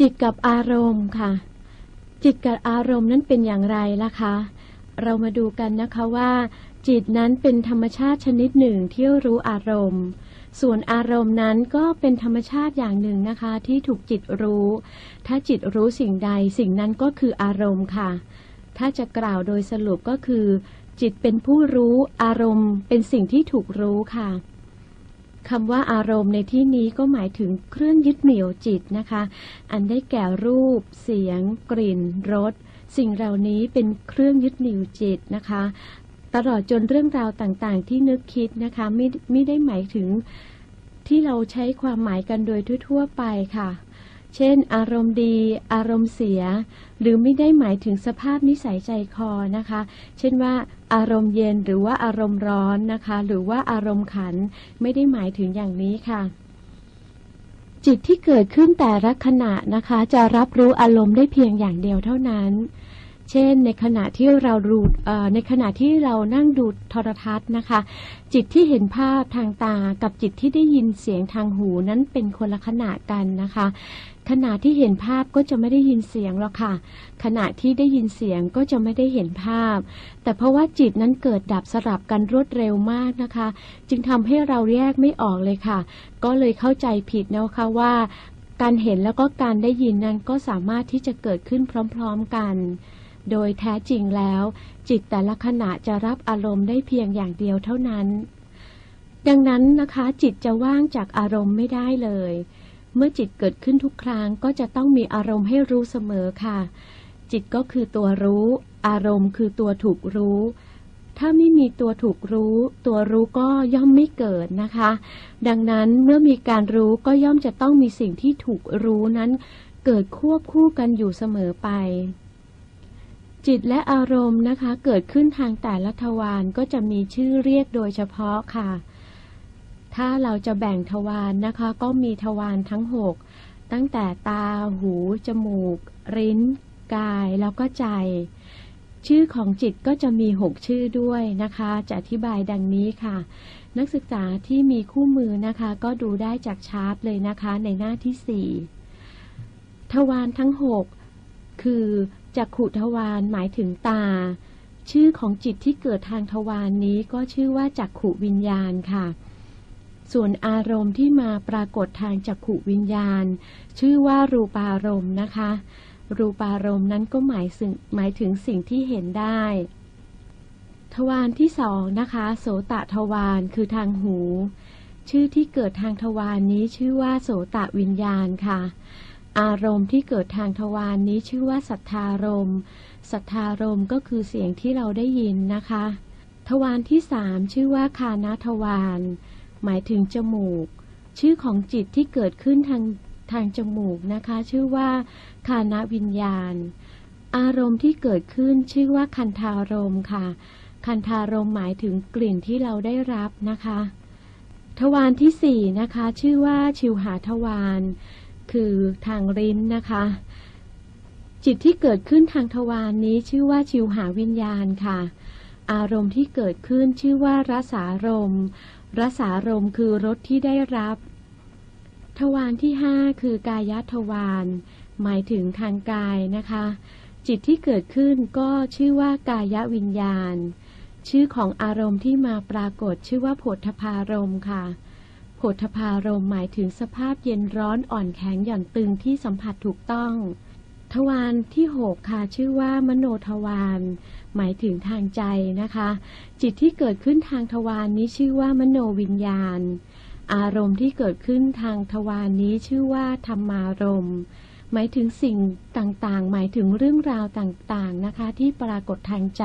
จิตกับอารมณ์ค่ะ จิตกับอารมณ์นั้นเป็นอย่างไรล่ะคะ เรามาดูกันนะคะว่า จิตนั้นเป็นธรรมชาติชนิดหนึ่งที่รู้อารมณ์ ส่วนอารมณ์นั้นก็เป็นธรรมชาติอย่างหนึ่งนะคะ ที่ถูกจิตรู้ ถ้าจิตรู้สิ่งใดสิ่งนั้นก็คืออารมณ์ค่ะ ถ้าจะกล่าวโดยสรุปก็คือ จิตเป็นผู้รู้อารมณ์ เป็นสิ่งที่ถูกรู้ค่ะ คำว่าอารมณ์ในที่นี้ก็หมายถึงเครื่องยึดเหนี่ยวจิตนะคะ อันได้แก่รูป เสียง กลิ่น รส สิ่งเหล่านี้เป็นเครื่องยึดเหนี่ยวจิตนะคะ ตลอดจนเรื่องราวต่างๆ ที่นึกคิดนะคะไม่ไม่ได้หมายถึงที่เราใช้ความหมายกันโดยทั่วๆไปค่ะ เช่น อารมณ์ดี อารมณ์เสีย หรือไม่ได้หมายถึงสภาพนิสัยใจคอนะคะ เช่นว่า อารมณ์เย็นหรือว่าอารมณ์ร้อนนะคะ หรือว่าอารมณ์ขันไม่ได้หมายถึงอย่างนี้ค่ะจิตที่เกิดขึ้นแต่ละขณะนะคะ จะรับรู้อารมณ์ได้เพียงอย่างเดียวเท่านั้น เช่นในขณะที่เราดูในขณะที่เรานั่งดูโทรทัศน์นะคะ จิตที่เห็นภาพทางตากับจิตที่ได้ยินเสียงทางหูนั้นเป็นคนละขณะกันนะคะ ขณะที่เห็นภาพก็จะไม่ได้ยินเสียงหรอกค่ะ ขณะที่ได้ยินเสียงก็จะไม่ได้เห็นภาพ แต่เพราะว่าจิตนั้นเกิดดับสลับกันรวดเร็วมากนะคะ จึงทำให้เราแยกไม่ออกเลยค่ะ ก็เลยเข้าใจผิดนะคะว่าการเห็นแล้วก็การได้ยินนั้นก็สามารถที่จะเกิดขึ้นพร้อม ๆกัน โดยแท้จริงแล้ว จิตแต่ละขณะจะรับอารมณ์ได้เพียงอย่างเดียวเท่านั้น ดังนั้นนะคะจิตจะว่างจากอารมณ์ไม่ได้เลย เมื่อจิตเกิดขึ้นทุกครั้งก็จะต้องมีอารมณ์ให้รู้เสมอค่ะ จิตก็คือตัวรู้ อารมณ์คือตัวถูกรู้ถ้าไม่มีตัวถูกรู้ ตัวรู้ก็ย่อมไม่เกิดนะคะ ดังนั้นเมื่อมีการรู้ก็ย่อมจะต้องมีสิ่งที่ถูกรู้นั้น เกิดควบคู่กันอยู่เสมอไป จิตและอารมณ์นะคะ เกิดขึ้นทางแต่ละทวารก็จะมีชื่อเรียกโดยเฉพาะค่ะ ถ้าเราจะแบ่งทวารนนะคะ ก็มีทวารทั้งหกตั้งแต่ตา หู จมูก ลิ้น กาย แล้วก็ใจ ชื่อของจิตก็จะมีหกชื่อด้วยนะคะ จะอธิบายดังนี้ค่ะ นักศึกษาที่มีคู่มือนะคะ ก็ดูได้จากชาร์ตเลยนะคะในหน้าที่สี่ทวารทั้งหก คือจักขุทวารหมายถึงตา ชื่อของจิตที่เกิดทางทวารนนี้ก็ชื่อว่าจักขุวิญญาณค่ะ ส่วนอารมณ์ที่มาปรากฏทางจักขุวิญญาณ ชื่อว่ารูปารมณ์นะคะ รูปารมณ์นั้นก็หมายถึงหมายถึงสิ่งที่เห็นได้ ทวารที่สองนะคะ โสตทวารคือทางหู ชื่อที่เกิดทางทวารนนี้ชื่อว่าโสตวิญญาณค่ะ อารมณ์ที่เกิดทางทวารนนี้ชื่อว่าสัทธารมสัทธารมก็คือเสียงที่เราได้ยินนะคะ ทวารที่สามชื่อว่าคานาทวารหมายถึงจมูก ชื่อของจิตที่เกิดขึ้นทางทางจมูกนะคะ ชื่อว่าคานาวิญญาณ อารมณ์ที่เกิดขึ้นชื่อว่าคันธารมค่ะ คันธารมหมายถึงกลิ่นที่เราได้รับนะคะ ทวารที่สี่นะคะ ชื่อว่าชิวหาทวาร คือทางลิ้นนะคะ จิตที่เกิดขึ้นทางทวารนนี้ชื่อว่าชิวหาวิญญาณค่ะ อารมณ์ที่เกิดขึ้นชื่อว่ารสารมรสารมคือรสที่ได้รับ ทวารที่ห้าคือกายทวารหมายถึงทางกายนะคะ จิตที่เกิดขึ้นก็ชื่อว่ากายวิญญาณ ชื่อของอารมณ์ที่มาปรากฏชื่อว่าโผฏฐารมค่ะ ฏฐารมหมายถึงสภาพเย็นร้อนอ่อนแข็งหย่อนตึงที่สัมผัสถูกต้อง ทวารที่หกค่ะชื่อว่ามโนทวารหมายถึงทางใจนะคะ จิตที่เกิดขึ้นทางทวารนนี้ชื่อว่ามโนวิญญาณ อารมณ์ที่เกิดขึ้นทางทวารนนี้ชื่อว่าธรรมารมณ์หมายถึงสิ่งต่างๆ หมายถึงเรื่องราวต่างๆนะคะ ที่ปรากฏทางใจ